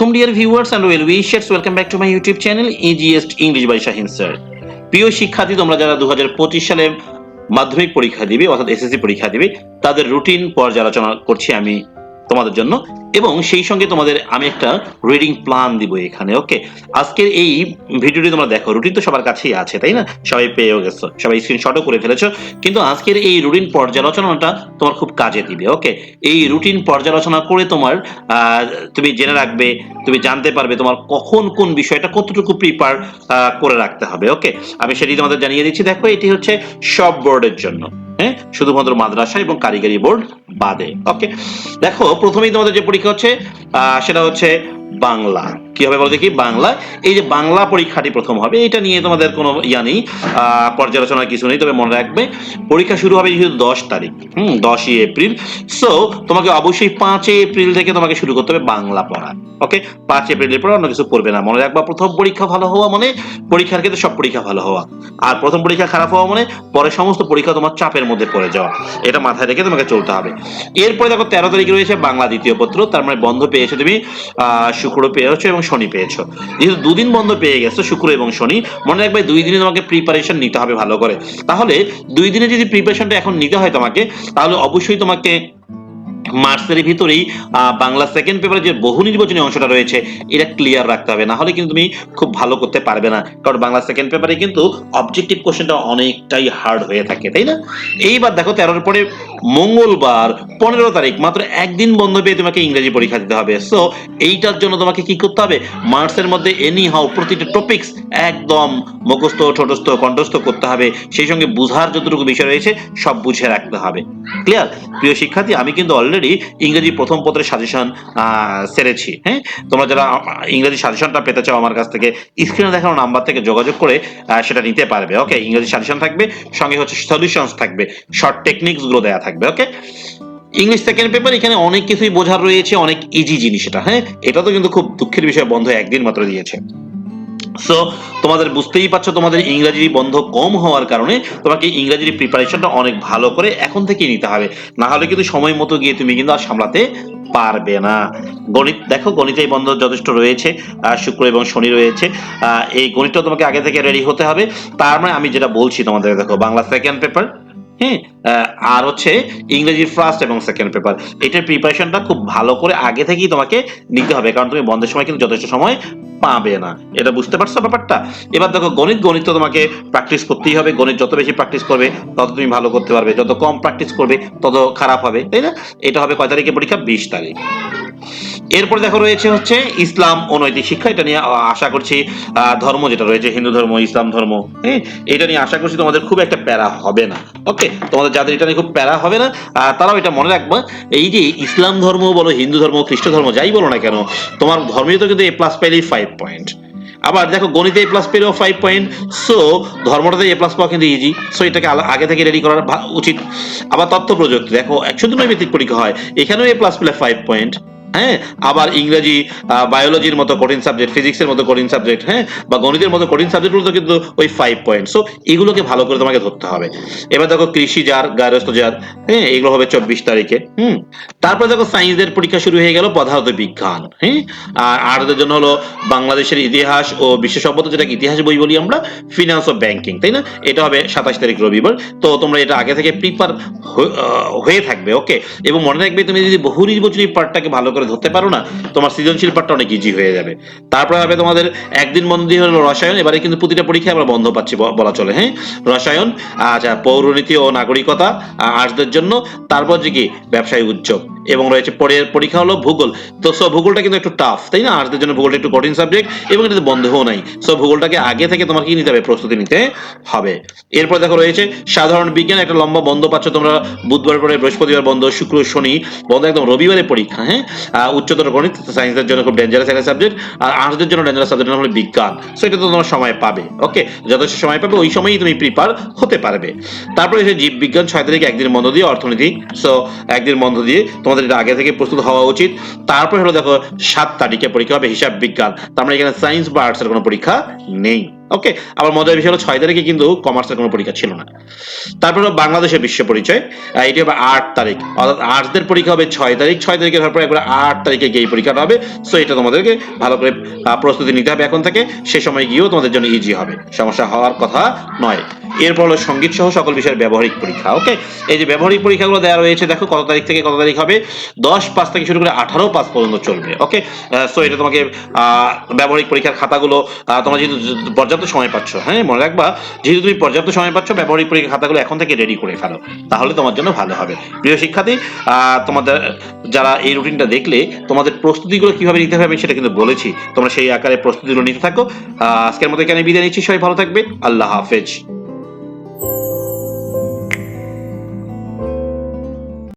Welcome dear viewers and well wishers. Welcome back to my YouTube channel Easiest English by Shahin sir. প্রিয় শিক্ষার্থী তোমরা যারা দু হাজার পঁচিশ সালে মাধ্যমিক পরীক্ষা দিবে অর্থাৎ এসএসসি পরীক্ষা দিবে তাদের রুটিন পর্যালোচনা করছি আমি তোমাদের জন্য এবং সেই সঙ্গে তোমাদের আমি একটা রিডিং প্ল্যান দিব এখানে ওকে আজকের এই ভিডিওটি তোমরা দেখো রুটিন তো সবার কাছেই আছে, তাই না? সবাই পেয়েও গেছো, সবাই স্ক্রিনশটও করে ফেলেছো, কিন্তু আজকের এই রুটিন পর্যালোচনাটা তোমার খুব কাজে দিবে ওকে এই রুটিন পর্যালোচনা করে তোমার তুমি জেনে রাখবে, তুমি জানতে পারবে তোমার কখন কোন বিষয়টা কতটুকু প্রিপার করে রাখতে হবে ওকে আমি সেটি তোমাদের জানিয়ে দিচ্ছি, দেখো, এটি হচ্ছে সব বোর্ডের জন্য। হ্যাঁ? শুধুমাত্র মাদ্রাসা এবং কারিগরি বোর্ড বাদে। ওকে দেখো, প্রথমেই তোমাদের যে পরীক্ষা হচ্ছে সেটা হচ্ছে বাংলা। কি হবে বলো দেখি, বাংলা। এই যে বাংলা পরীক্ষাটি প্রথম হবে এটা নিয়ে তোমাদের কোনো ইয়া নেই পর্যালোচনার কিছু নেই, তবে মনে রাখবে, পরীক্ষা শুরু হবে যেহেতু দশ তারিখ, হুম, দশই এপ্রিল। সো তোমাকে অবশ্যই পাঁচই এপ্রিল থেকে তোমাকে শুরু করতে হবে বাংলা পড়া ওকে পাঁচ এপ্রিলের পর অন্য কিছু পড়বে না, মনে রাখবা প্রথম পরীক্ষা ভালো হওয়া মানে পরীক্ষার ক্ষেত্রে সব পরীক্ষা ভালো হওয়া, আর প্রথম পরীক্ষা খারাপ হওয়া মানে পরে সমস্ত পরীক্ষা তোমার চাপের মধ্যে পড়ে যাওয়া, এটা মাথায় রেখে তোমাকে চলতে হবে। এরপরে দেখো, তেরো তারিখে রয়েছে বাংলা দ্বিতীয় পত্র, তার মানে বন্ধ পেয়েছ তুমি শুক্র পেয়েছ এবং শনি পেয়েছ। যেহেতু দুদিন বন্ধ পেয়ে গেছো, শুক্র এবং শনি, মনে রাখবে দুই দিনে তোমাকে প্রিপারেশন নিতে হবে ভালো করে। তাহলে দুই দিনে যদি প্রিপারেশনটা এখন নিতে হয় তোমাকে, তাহলে অবশ্যই তোমাকে মার্চের ভিতরেই বাংলা সেকেন্ড পেপারে যে বহু নির্বাচনী অংশটা রয়েছে, এটা ক্লিয়ার রাখতে হবে। না হলে কিন্তু তুমি খুব ভালো করতে পারবে না। কারণ বাংলা সেকেন্ড পেপারে কিন্তু অবজেক্টিভ কোশ্চেনটা অনেকটাই হার্ড হয়ে থাকে, তাই না? এইবার দেখো, তেরোর পরে মঙ্গলবার, পনেরো তারিখ, মাত্র একদিন বন্ধ পেয়ে তোমাকে ইংরেজি পরীক্ষা দিতে হবে। সো এইটার জন্য তোমাকে কি করতে হবে? মার্চের মধ্যে এনি হাও প্রতিটা টপিক্স একদম মুখস্থ, ঠোঁটস্থ, কণ্ঠস্থ করতে হবে। সেই সঙ্গে বুঝার যতটুকু বিষয় রয়েছে, সব বুঝে রাখতে হবে। ক্লিয়ার প্রিয় শিক্ষার্থী, আমি কিন্তু অলরেডি ইংরেজি প্রথম পত্রের সাজেশন সেরেছি হ্যাঁ? তোমরা যারা ইংরেজি সাজেশনটা পেতে চাও আমার কাছ থেকে স্ক্রিনে দেখানো নাম্বার থেকে যোগাযোগ করে সেটা নিতে পারবে ওকে ইংরেজি সাজেশন থাকবে, সঙ্গে হচ্ছে সলিউশনস থাকবে শর্ট টেকনিক্সগুলো দেওয়া থাকবে ওকে ইংলিশ সেকেন্ড পেপার এখানে অনেক কিছুই বোঝার রয়েছে, অনেক ইজি জিনিস এটা হ্যাঁ? এটা তো কিন্তু খুব দুঃখের বিষয়, বন্ধ একদিন মাত্র দিয়েছে। সো তোমাদের বুঝতেই পারছ, তোমাদের ইংরাজি বন্ধ কম হওয়ার কারণে তোমাকে ইংরাজির প্রিপারেশনটা অনেক ভালো করে এখন থেকেই নিতে হবে। না হলে কিন্তু সময় মতো গিয়ে তুমি কিন্তু আর সামলাতে পারবে না। গণিত, দেখো গণিতে বন্ধ যথেষ্ট রয়েছে শুক্র এবং শনি রয়েছে। এই গণিতটা তোমাকে আগে থেকে রেডি হতে হবে। তার মানে আমি যেটা বলছি তোমাদের, দেখো, বাংলা সেকেন্ড পেপার হ্যাঁ? আর হচ্ছে ইংরেজির ফার্স্ট এবং সেকেন্ড পেপার এটার প্রিপারেশনটা খুব ভালো করে আগে থেকেই তোমাকে নিতে হবে, কারণ তুমি বন্ধের সময় কিন্তু যথেষ্ট সময় পাবে না। এটা বুঝতে পারছ ব্যাপারটা? এবার দেখো, গণিত গণিত তো তোমাকে প্র্যাকটিস করতেই হবে। গণিত যত বেশি প্র্যাকটিস করবে, তত তুমি ভালো করতে পারবে। যত কম প্র্যাকটিস করবে, তত খারাপ হবে, তাই না? এটা হবে কয় তারিখে পরীক্ষা? বিশ তারিখ। এরপরে দেখো রয়েছে হচ্ছে ইসলাম ও নৈতিক শিক্ষা, এটা নিয়ে আশা করছি ধর্ম যেটা রয়েছে, হিন্দু ধর্ম, ইসলাম ধর্ম হ্যাঁ এটা নিয়ে আশা করছি তোমাদের খুব একটা প্যারা হবে না। ওকে তোমাদের যাদের এটা নিয়ে খুব প্যারা হবে না তারাও এটা মনে রাখবে, এই যে ইসলাম ধর্ম বলো, হিন্দু ধর্ম, খ্রিস্ট ধর্ম, যাই বলো না কেন, তোমার ধর্মীয় তো কিন্তু এ প্লাস পেলেই ফাইভ পয়েন্ট আবার দেখো গণিতে এ প্লাস পেলেও ফাইভ পয়েন্ট সো ধর্মটাতে এ প্লাস পাওয়া কিন্তু ইজি সো এটাকে আগে থেকে রেডি করার ভা- উচিত। আবার তথ্য প্রযুক্তি, দেখো, একশো শুধু নৈমিত্তিক পরীক্ষা হয়, এখানেও এ প্লাস পেলে ফাইভ পয়েন্ট হ্যাঁ? আবার ইংরেজি বায়োলজির মতো কঠিন সাবজেক্ট ফিজিক্সের মতো কঠিন সাবজেক্ট হ্যাঁ? বা গণিতের মতো কঠিন সাবজেক্টগুলো তো কিন্তু ওই ফাইভ পয়েন্ট সো এগুলোকে ভালো করে তোমাকে ধরতে হবে। এবার দেখো কৃষি যার গার্হস্থ যার হ্যাঁ? এগুলো হবে চব্বিশ তারিখে, হুম? তারপর দেখো সায়েন্সের পরীক্ষা শুরু হয়ে গেল পদার্থ বিজ্ঞান হ্যাঁ? আর আর্টসের জন্য হলো বাংলাদেশের ইতিহাস ও বিশ্ব সভ্যতা, যেটাকে ইতিহাস বই বলি আমরা ফিনান্স ও ব্যাংকিং তাই না? এটা হবে সাতাশ তারিখ রবিবার। তো তোমরা এটা আগে থেকে প্রিপার হয়ে থাকবে ওকে এবং মনে রাখবে তুমি যদি বহু নির্বাচনী পার্টটাকে ভালো করে ধরতে পারো না, তোমার সৃজনশীল পাঠটা অনেক ইজি হয়ে যাবে। তারপরে হবে তোমাদের একদিন বন্ধ হলো রসায়ন, এবারে কিন্তু প্রতিটা পরীক্ষায় আমরা বন্ধ পাচ্ছি বলা চলে হ্যাঁ? রসায়ন আচ্ছা পৌরনীতি ও নাগরিকতা আর্টসদের জন্য, তারপর যে কি, ব্যবসায়ী উদ্যোগ এবং রয়েছে পরের পরীক্ষা হলো ভূগোল। তো সো ভূগোলটা কিন্তু একটু টাফ তাই না? আর্টসদের জন্য ভূগোলটা একটু কঠিন সাবজেক্ট এবং এটা বন্ধও নাই। সো ভূগোলটাকে আগে থেকে তোমার কি নিতে হবে? প্রস্তুতি নিতে হবে। এরপর দেখো রয়েছে সাধারণ বিজ্ঞান, একটা লম্বা বন্ধ পাচ্ছ তোমরা। বুধবার পরে বৃহস্পতিবার বন্ধ, শুক্র, শনি, বন্ধ একদম রবিবারে পরীক্ষা হ্যাঁ? উচ্চতর গণিত সায়েন্সের জন্য খুব ডেঞ্জারাস একটা সাবজেক্ট আর আর্টসদের জন্য ডেঞ্জারাস সাবজেক্ট হলো বিজ্ঞান। সো এটা তো তোমার সময় পাবে ওকে যথেষ্ট সময় পাবে, ওই সময়ই তুমি প্রিপার হতে পারবে। তারপরে এসে জীববিজ্ঞান ছয় তারিখ একদিন বন্ধ দিয়ে অর্থনীতি সো একদিন বন্ধ দিয়ে তোমাদের এটা আগে থেকে প্রস্তুত হওয়া উচিত। তারপরে হলো দেখো, সাত তারিখে পরীক্ষা হবে হিসাব বিজ্ঞান। তার মানে এখানে সায়েন্স বা আর্টসের কোনো পরীক্ষা নেই। ওকে আবার মজার বিষয় হলো ছয় তারিখে কিন্তু কমার্সের কোনো পরীক্ষা ছিল না। তারপরে বাংলাদেশের বিশ্ব পরিচয়। এটি হবে আট তারিখ। অর্থাৎ আর্টসদের পরীক্ষা হবে ছয় তারিখ। ছয় তারিখে হওয়ার পরে একবার আট তারিখে গিয়ে পরীক্ষাটা হবে। সো এটা তোমাদেরকে ভালো করে প্রস্তুতি নিতে হবে এখন থেকে। সে সময় গিয়েও তোমাদের জন্য ইজি হবে। সমস্যা হওয়ার কথা নয়। এরপর হলো সংগীত সহ সকল বিষয়ের ব্যবহারিক পরীক্ষা ওকে এই যে ব্যবহারিক পরীক্ষাগুলো দেওয়া রয়েছে, দেখো কত তারিখ থেকে কত তারিখ হবে? দশ পাঁচ থেকে শুরু করে আঠারো পাঁচ পর্যন্ত চলবে ওকে সো এটা তোমাকে ব্যবহারিক পরীক্ষার খাতাগুলো তোমরা যেহেতু পর্যাপ্ত সময় পাচ্ছ হ্যাঁ? মনে রাখবা, যেহেতু তুমি পর্যাপ্ত সময় পাচ্ছ, ব্যবহারিক পরীক্ষা খাতাগুলো এখন থেকে রেডি করে ফেলো, তাহলে তোমার জন্য ভালো হবে। প্রিয় শিক্ষার্থী তোমাদের, যারা এই রুটিনটা দেখলে, তোমাদের প্রস্তুতিগুলো কীভাবে নিতে হবে আমি সেটা কিন্তু বলেছি। তোমরা সেই আকারে প্রস্তুতিগুলো নিতে থাকো। আজকের মতো এখানে বিদায় নিচ্ছি, সবাই ভালো থাকবে। আল্লাহ হাফেজ।